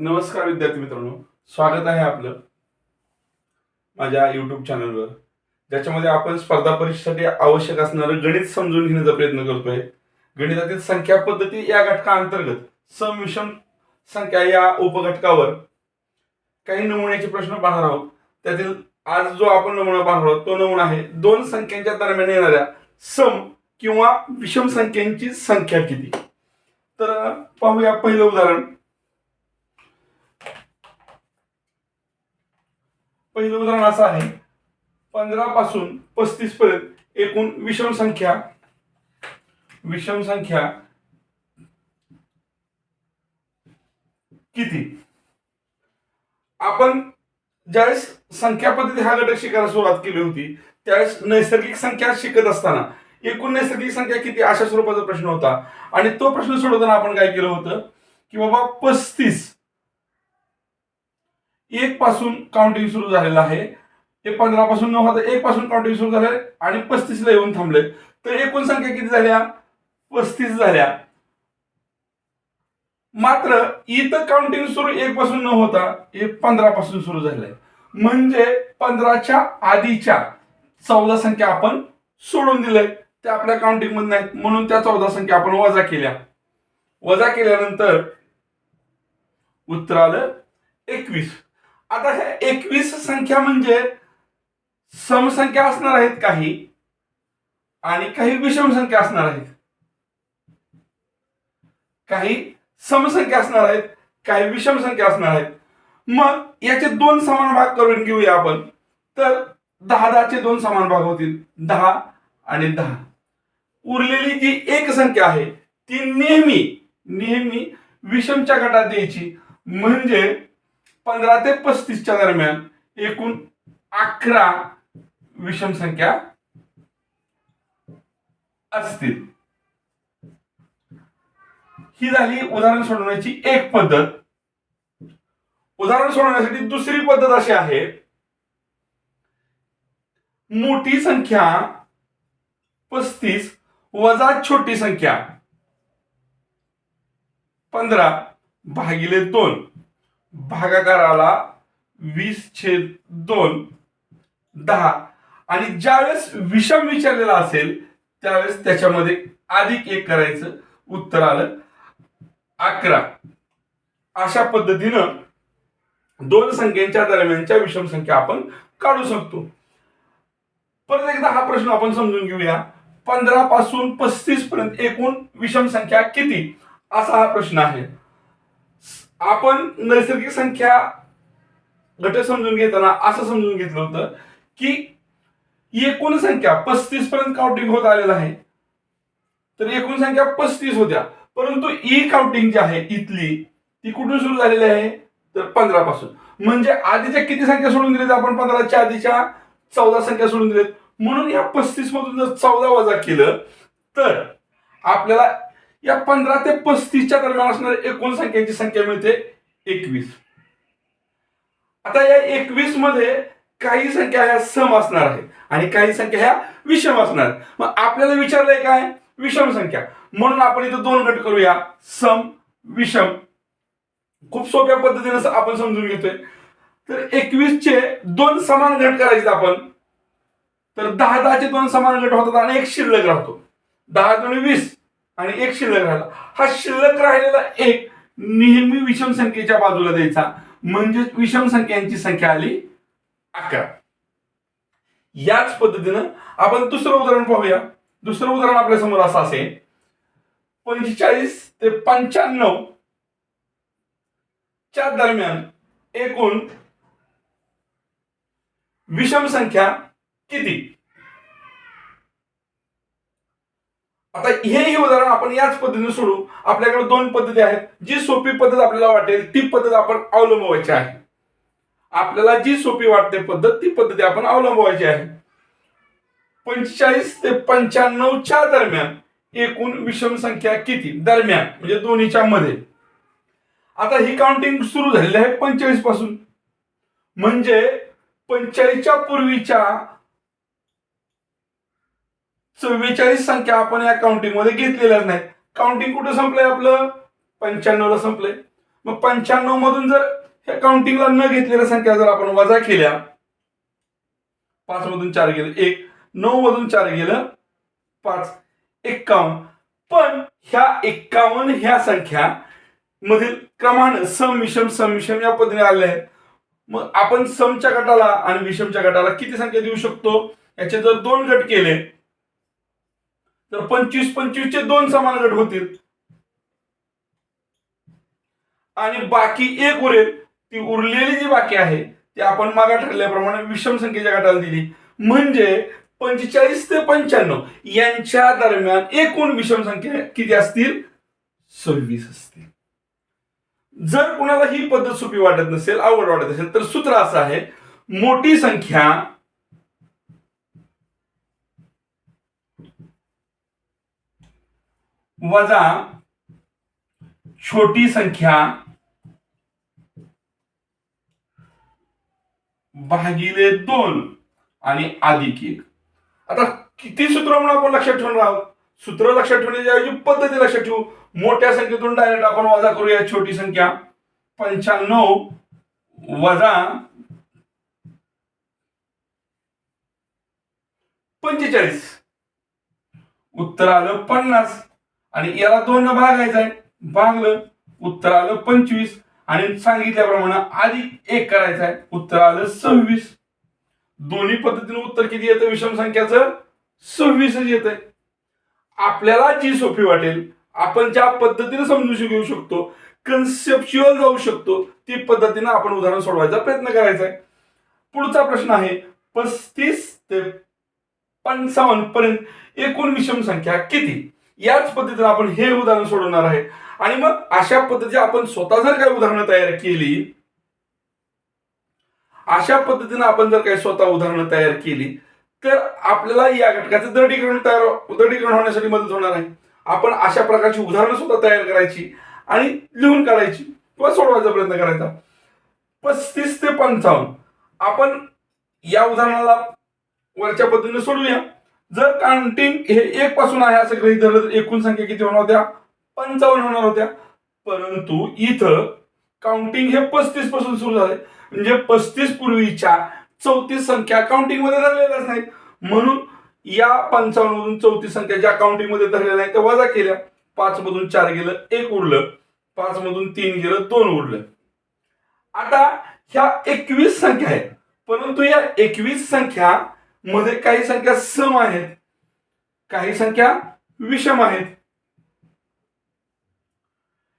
नमस्कार विद्यार्थी मित्रांनो. स्वागत आहे आपलं माझ्या युट्यूब चॅनलवर ज्याच्यामध्ये आपण स्पर्धा परीक्षेसाठी आवश्यक असणारं गणित समजून घेण्याचा प्रयत्न करतोय. गणितातील संख्या पद्धती या घटकाअंतर्गत सम विषम संख्या या उपघटकावर काही नमुन्याचे प्रश्न पाहणार आहोत. त्यातील आज जो आपण नमुना पाहणार आहोत तो नमुना आहे दोन संख्यांच्या दरम्यान येणाऱ्या सम किंवा विषम संख्यांची संख्या किती? तर पाहूया पहिलं उदाहरण. पहिलं उदाहरण असं आहे पंधरा पासून पस्तीस पर्यंत एकूण विषम संख्या विषम संख्या किती? आपण ज्यावेळेस संख्या पद्धती हा घटक शिकायला सुरुवात केली होती त्यावेळेस नैसर्गिक संख्या शिकत असताना एकूण नैसर्गिक संख्या किती अशा स्वरूपाचा प्रश्न होता. आणि तो प्रश्न सोडवताना आपण काय केलं होतं की बाबा पस्तीस एक पासून काउंटिंग सुरू झालेलं आहे. ते पंधरा पासून न होता एक पासून काउंटिंग सुरू झाले आणि पस्तीसला येऊन थांबले तर एकूण संख्या किती झाल्या? पस्तीस झाल्या. मात्र इथं काउंटिंग सुरू एक पासून न होता. हे पंधरा पासून सुरू झालंय. म्हणजे पंधराच्या आधीच्या चौदा संख्या आपण सोडून दिलंय. त्या आपल्या काउंटिंगमध्ये नाहीत म्हणून त्या चौदा संख्या आपण वजा केल्या. वजा केल्यानंतर उत्तर आलं एकवीस. आता ह्या एकवीस संख्या म्हणजे समसंख्या असणार आहेत काही आणि काही विषम संख्या असणार आहेत. काही समसंख्या असणार आहेत काही विषम संख्या असणार आहेत. मग याचे दोन समान भाग करून घेऊया आपण. तर दहा दहाचे दोन समान भाग होतील. दहा आणि दहा. उरलेली जी एक संख्या आहे ती नेहमी नेहमी विषमच्या गटात द्यायची. म्हणजे पंधरा ते पस्तीसच्या दरम्यान एकूण अकरा विषम संख्या असतील. ही झाली उदाहरण सोडवण्याची एक पद्धत. उदाहरण सोडवण्यासाठी दुसरी पद्धत अशी आहे. मोठी संख्या पस्तीस वजा छोटी संख्या पंधरा भागिले दोन. भागाकाराला वीस छेद दोन दहा. आणि ज्यावेळेस विषम विचारलेला असेल त्यावेळेस त्याच्यामध्ये अधिक एक करायचं उत्तर आलं. अकरा. अशा पद्धतीनं दोन संख्येच्या दरम्यानच्या विषम संख्या आपण काढू शकतो. परत एकदा हा प्रश्न आपण समजून घेऊया. पंधरा पासून पस्तीस पर्यंत एकूण विषम संख्या किती? असा हा प्रश्न आहे. आपण नैसर्गिक संख्या घटक समजून घेताना असं समजून घेतलं होतं की एकूण संख्या पस्तीस पर्यंत काउंटिंग होत आलेलं आहे. तर एकूण संख्या पस्तीस होत्या. परंतु e ई काउंटिंग जी आहे इथली ती कुठून सुरू झालेली आहे? तर पंधरा पासून. म्हणजे आधीच्या किती संख्या सोडून दिलेत आपण? पंधराच्या आधीच्या चौदा संख्या सोडून दिल्यात म्हणून या पस्तीस मधून जर चौदा वजा केलं तर आपल्याला या पंधरा ते पस्तीसच्या दरम्यान असणाऱ्या एकूण संख्यांची संख्या मिळते एकवीस. आता या एकवीसमध्ये काही संख्या ह्या सम असणार आहेत आणि काही संख्या ह्या विषम असणार मग आपल्याला विचारलंय काय? विषम संख्या. म्हणून आपण इथं दोन गट करूया. सम विषम. खूप सोप्या पद्धतीने आपण समजून घेतोय. तर एकवीस चे दोन समान गट करायचे आपण. तर दहा दहाचे दोन समान गट होतात आणि एक शिल्लक राहतो. दहा दोन वीस. आणि एक शिल्लक राहिला. हा शिल्लक राहिलेला एक नेहमी विषम संख्येच्या बाजूला द्यायचा. म्हणजे विषम संख्यांची संख्या आली अकरा. याच पद्धतीनं आपण दुसरं उदाहरण पाहूया. दुसरं उदाहरण आपल्यासमोर असं असेल. पंचेचाळीस ते पंच्याण्णव च्या दरम्यान एकूण विषम संख्या किती? आता हेही उदाहरण आपण याच पद्धतीने सोडू आपल्याकडे दोन पद्धती आहेत. जी सोपी पद्धत आपल्याला वाटेल ती पद्धत आपण अवलंबवायची आहे. आपल्याला जी सोपी वाटते पद्धत ती पद्धती आपण अवलंबवायची आहे. पंचेचाळीस ते पंच्याण्णवच्या दरम्यान एकूण विषम संख्या किती? दरम्यान म्हणजे दोन्हीच्या मध्ये. आता ही काउंटिंग सुरू झालेली आहे पंचेचाळीसपासून. म्हणजे पंचेचाळीसच्या पूर्वीच्या चव्वेचाळीस संख्या आपण या काउंटिंगमध्ये घेतलेल्याच नाही काउंटिंग कुठं संपलंय आपलं? पंच्याण्णवला संपलंय. मग पंच्याण्णव मधून जर ह्या काउंटिंगला न घेतलेल्या संख्या जर आपण वजा केल्या पाच मधून चार गेलं एक. नऊ मधून चार गेलं पाच. एक्कावन्न. पण ह्या एक्कावन्न ह्या संख्या मधील क्रमानं सम विषम सम विषम या पद्धतीने आले आहेत. मग आपण समच्या गटाला आणि विषमच्या गटाला किती संख्या देऊ शकतो? याचे जर दोन गट केले तर पंचवीस पंचवीसचे दोन समान गट होतील. आणि बाकी एक उरेल ती उरलेली जी बाकी आहे ती आपण मागा ठरल्याप्रमाणे विषम संख्येच्या गटाला दिली. म्हणजे पंचेचाळीस ते पंच्याण्णव यांच्या दरम्यान एकूण विषम संख्या किती असतील? सव्वीस असतील. जर कुणाला ही पद्धत सोपी वाटत नसेल आवड वाटत असेल तर सूत्र असं आहे मोठी संख्या वजा छोटी संख्या भागिले दोन आणि अधिक एक. आता किती सूत्र म्हणून आपण लक्षात ठेवणार आहोत? सूत्र लक्षात ठेवण्याच्या ऐवजी पद्धती लक्षात ठेवू. मोठ्या संख्येतून डायरेक्ट आपण वजा करूया छोटी संख्या. पंच्याण्णव वजा पंचेचाळीस. उत्तर आलं पन्नास. आणि याला दोन भागायचं आहे भागलं उत्तर आलं पंचवीस. आणि सांगितल्याप्रमाणे अधिक एक करायचं आहे उत्तर आलं सव्वीस. दोन्ही पद्धतीने उत्तर किती येतं? विषम संख्याचं सव्वीसच येत आहे आपल्याला जी सोपी वाटेल आपण ज्या पद्धतीने समजू घेऊ शकतो कन्सेप्च्युअल जाऊ शकतो ती पद्धतीने आपण उदाहरण सोडवायचा प्रयत्न करायचा आहे पुढचा प्रश्न आहे पस्तीस ते पंचावन्न पर्यंत एकूण विषम संख्या किती? याच पद्धतीने आपण हे उदाहरण सोडवणार आहे. आणि मग अशा पद्धतीने आपण स्वतः जर काही उदाहरणं तयार केली अशा पद्धतीने आपण जर काही स्वतः उदाहरणं तयार केली तर आपल्याला या घटकाचं दृढीकरण तयार हो-, दृढीकरण होण्यासाठी मदत होणार आहे. आपण अशा प्रकारची उदाहरणं सुद्धा तयार करायची आणि लिहून काढायची किंवा सोडवायचा प्रयत्न करायचा. पस्तीस ते पंचावन्न. आपण या उदाहरणाला वरच्या पद्धतीने सोडूया. जर काउंटिंग हे एक पासून आहे असं गृहित धरलं तर एकूण संख्या किती होणार होत्या? पंचावन्न होणार होत्या. परंतु इथं काउंटिंग हे पस्तीसपासून सुरू झाले म्हणजे पस्तीस पूर्वीच्या चौतीस संख्या काउंटिंगमध्ये धरलेल्याच नाहीत. म्हणून या पंचावन्न मधून चौतीस संख्या ज्या काउंटिंगमध्ये धरलेल्या नाही त्या वजा केल्या. पाच मधून चार गेलं एक उरलं. पाच मधून तीन गेलं दोन उरलं. आता ह्या एकवीस संख्या आहेत. परंतु या एकवीस संख्या मध्ये काही संख्या सम आहेत. काही संख्या विषम आहेत.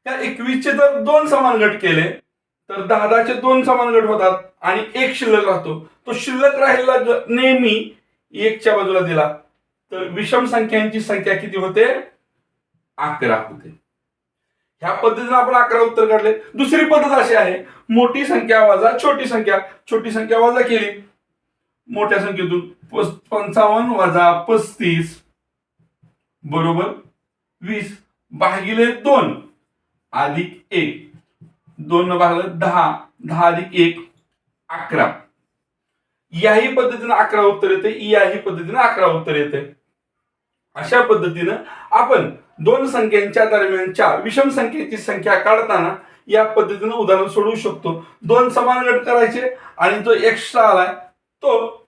त्या एकवीसचे जर दोन समान गट केले तर दहा दहाचे दोन समान गट होतात आणि एक शिल्लक राहतो. तो शिल्लक राहिलेला नेहमी एकच्या बाजूला दिला तर विषम संख्यांची संख्या किती होते? अकरा होते. ह्या पद्धतीने आपण अकरा उत्तर काढले. दुसरी पद्धत अशी आहे मोठी संख्या वजा छोटी संख्या. छोटी संख्या वजा केली मोठ्या संख्येतून पस- पंचावन्न वजा पस्तीस बरोबर वीस भागिले दोन अधिक एक. दोन भागलं दहा. दहा अधिक एक अकरा. याही पद्धतीनं अकरा उत्तर येते याही पद्धतीनं अकरा उत्तर येते. अशा पद्धतीनं आपण दोन संख्यांच्या दरम्यानच्या विषम संख्येची संख्या काढताना या पद्धतीनं उदाहरण सोडवू शकतो. दोन समान गट करायचे आणि जो एक्स्ट्रा आलाय तो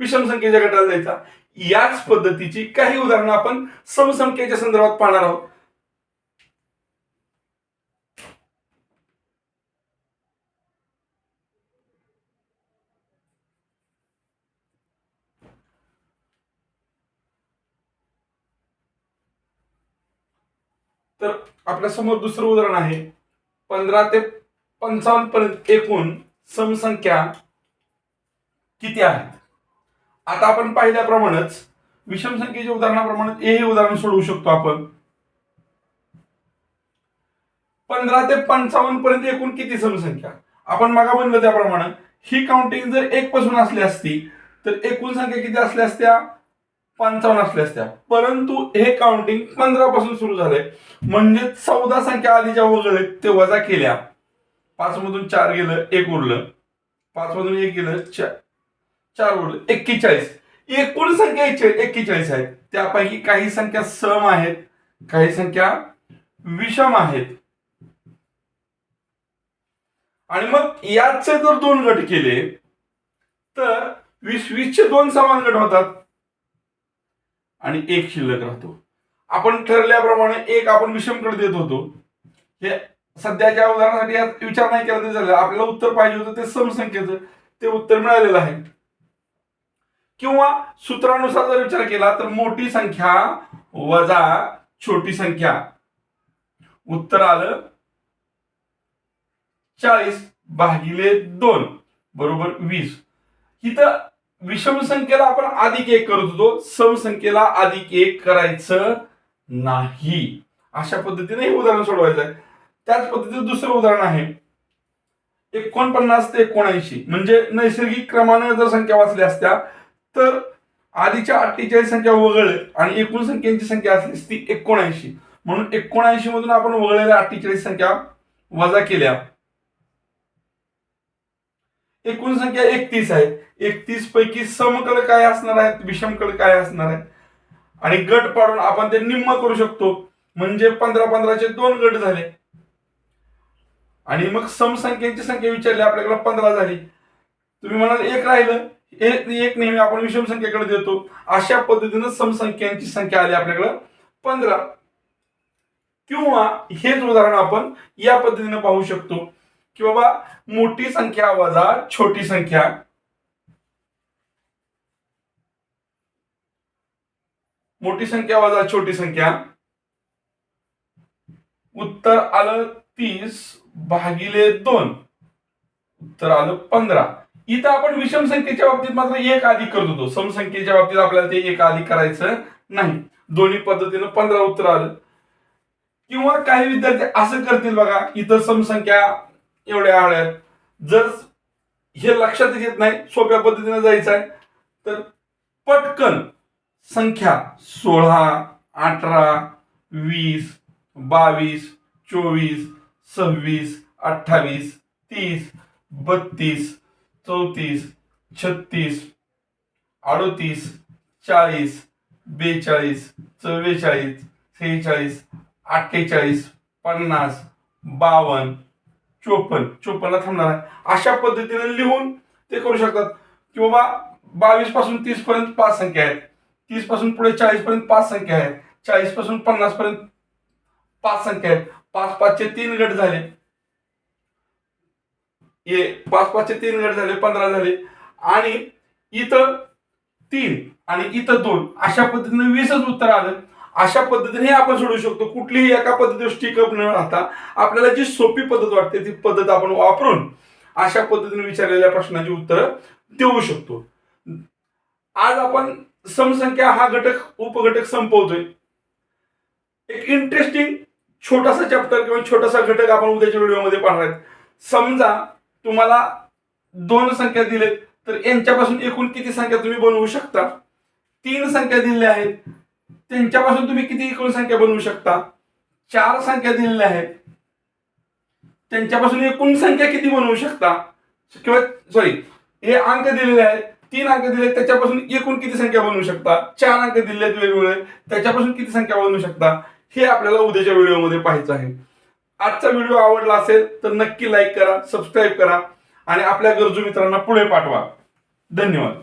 विषम संख्येच्या गटाला द्यायचा. याच पद्धतीची काही उदाहरणं आपण समसंख्येच्या संदर्भात पाहणार आहोत. तर आपल्यासमोर दुसरं उदाहरण आहे. पंधरा ते पंचावन्न पर्यंत एकूण समसंख्या किती आहेत आता आपण पाहिल्याप्रमाणेच विषम संख्येच्या उदाहरणाप्रमाणे हे उदाहरण सोडवू शकतो आपण. पंधरा ते पंचावन्न पर्यंत एकूण किती समसंख्या? आपण मागा म्हणलं त्याप्रमाणे ही काउंटिंग जर एक पासून असली असती तर एकूण संख्या किती असल्या असत्या? पंचावन्न असल्या असत्या. परंतु हे काउंटिंग पंधरा पासून सुरू झालंय. म्हणजे चौदा संख्या आधीच्या वगळले ते वजा केल्या. पाच मधून चार गेलं एक उरलं. पाच मधून एक गेलं चार चार उरले. एक्केचाळीस. एकूण संख्या एक्केचाळीस आहेत. त्यापैकी काही संख्या सम आहेत. काही संख्या विषम आहेत. आणि मग याचे जर दोन गट केले तर वीस वीसचे दोन समान गट होतात. आणि एक शिल्लक राहतो. आपण ठरल्याप्रमाणे एक आपण विषमकडे देत होतो. हे सध्याच्या उदाहरणासाठी यात विचार नाही केला तरी झाला आपल्याला उत्तर पाहिजे होतं ते समसंख्येचं ते उत्तर मिळालेलं आहे. किंवा सूत्रानुसार जर विचार केला तर मोठी संख्या वजा छोटी संख्या. उत्तर आलं चाळीस भागिले दोन बरोबर वीस. इथं विषम संख्येला आपण अधिक एक करत होतो. सम संख्येला अधिक एक करायचं नाही. अशा पद्धतीने हे उदाहरण सोडवायचं आहे. त्याच पद्धतीचं दुसरं उदाहरण आहे. एकोणपन्नास ते एकोणऐंशी. म्हणजे नैसर्गिक क्रमाने जर संख्या वाचल्या असत्या तर आधीच्या अठ्ठेचाळीस संख्या वगळले आणि एकूण संख्यांची संख्या असली ती एकोणऐंशी. म्हणून एकोणऐंशी मधून आपण वगळलेल्या अठ्ठेचाळीस संख्या वजा केल्या. एकूण संख्या एकतीस आहे. एकतीस पैकी समकड काय असणार आहेत? विषमकड काय असणार आहे आणि गट पाडून आपण ते निम्म करू शकतो. म्हणजे पंधरा पंधराचे दोन गट झाले. आणि मग समसंख्यांची संख्या विचारली आपल्याकडे पंधरा झाली. तुम्ही म्हणाल एक राहिलं. एक एक नेहमी आपण विषम संख्येकडे देतो. अशा पद्धतीनं समसंख्यांची संख्या आली आपल्याकडं पंधरा. किंवा हेच उदाहरण आपण या पद्धतीनं पाहू शकतो की बाबा मोठी संख्या वजा छोटी संख्या. मोठी संख्या वजा छोटी संख्या. उत्तर आलं तीस भागिले दोन. उत्तर आलं पंधरा. इथं आपण विषम संख्येच्या बाबतीत मात्र एक अधिक करत होतो. समसंख्येच्या बाबतीत आपल्याला ते एक अधिक करायचं नाही. दोन्ही पद्धतीनं पंधरा उत्तर आलं. किंवा काही विद्यार्थी असं करतील बघा इथं समसंख्या एवढ्या आल्या. जर हे लक्षात येत नाही सोप्या पद्धतीने जायचं आहे तर पटकन संख्या सोळा अठरा वीस बावीस चोवीस सव्वीस अठ्ठावीस तीस बत्तीस चौतीस छत्तीस अडोतीस चाळीस बेचाळीस चव्वेचाळीस सेहेचाळीस अठ्ठेचाळीस पन्नास बावन्न चोपन्न. चोपन्नला थांबणार आहे. अशा पद्धतीने लिहून ते करू शकतात. की बाबा बावीसपासून तीस पर्यंत पाच संख्या आहेत. तीसपासून पुढे चाळीस पर्यंत पाच संख्या आहेत. चाळीसपासून पन्नास पर्यंत पाच संख्या आहेत. पाच पाचचे तीन गट झाले. ये पाच पाचचे तीन गट झाले पंधरा झाले. आणि इथं तीन आणि इथं दोन. अशा पद्धतीने वीसच उत्तर आलं. अशा पद्धतीने आपण सोडू शकतो. कुठलीही एका पद्धतीवर स्टिकअप न राहता आपल्याला जी सोपी पद्धत वाटते ती पद्धत आपण वापरून अशा पद्धतीने विचारलेल्या प्रश्नाची उत्तरं देऊ शकतो. आज आपण समसंख्या हा घटक उपघटक संपवतोय. एक इंटरेस्टिंग छोटासा चॅप्टर किंवा छोटासा घटक आपण उद्याच्या व्हिडिओमध्ये पाहणार आहेत. समजा तुम्हाला दोन संख्या दिलेत तर यांच्यापासून एकूण किती संख्या तुम्ही बनवू शकता? तीन संख्या दिलेल्या आहेत. त्यांच्यापासून तुम्ही किती एकूण संख्या बनवू शकता? चार संख्या दिलेल्या आहेत. त्यांच्यापासून एकूण संख्या किती बनवू शकता? किंवा सॉरी हे अंक दिलेले आहेत. तीन अंक दिले आहेत, त्याच्यापासून एकूण किती संख्या बनवू शकता? चार अंक दिले आहेत वेगवेगळे. त्याच्यापासून किती संख्या बनवू शकता? हे आपल्याला उद्याच्या व्हिडिओमध्ये पाहायचं आहे. आजचा व्हिडिओ आवडला असेल तर नक्की लाईक करा सबस्क्राईब करा आणि आपल्या गरजू मित्रांना पुढे पाठवा. धन्यवाद.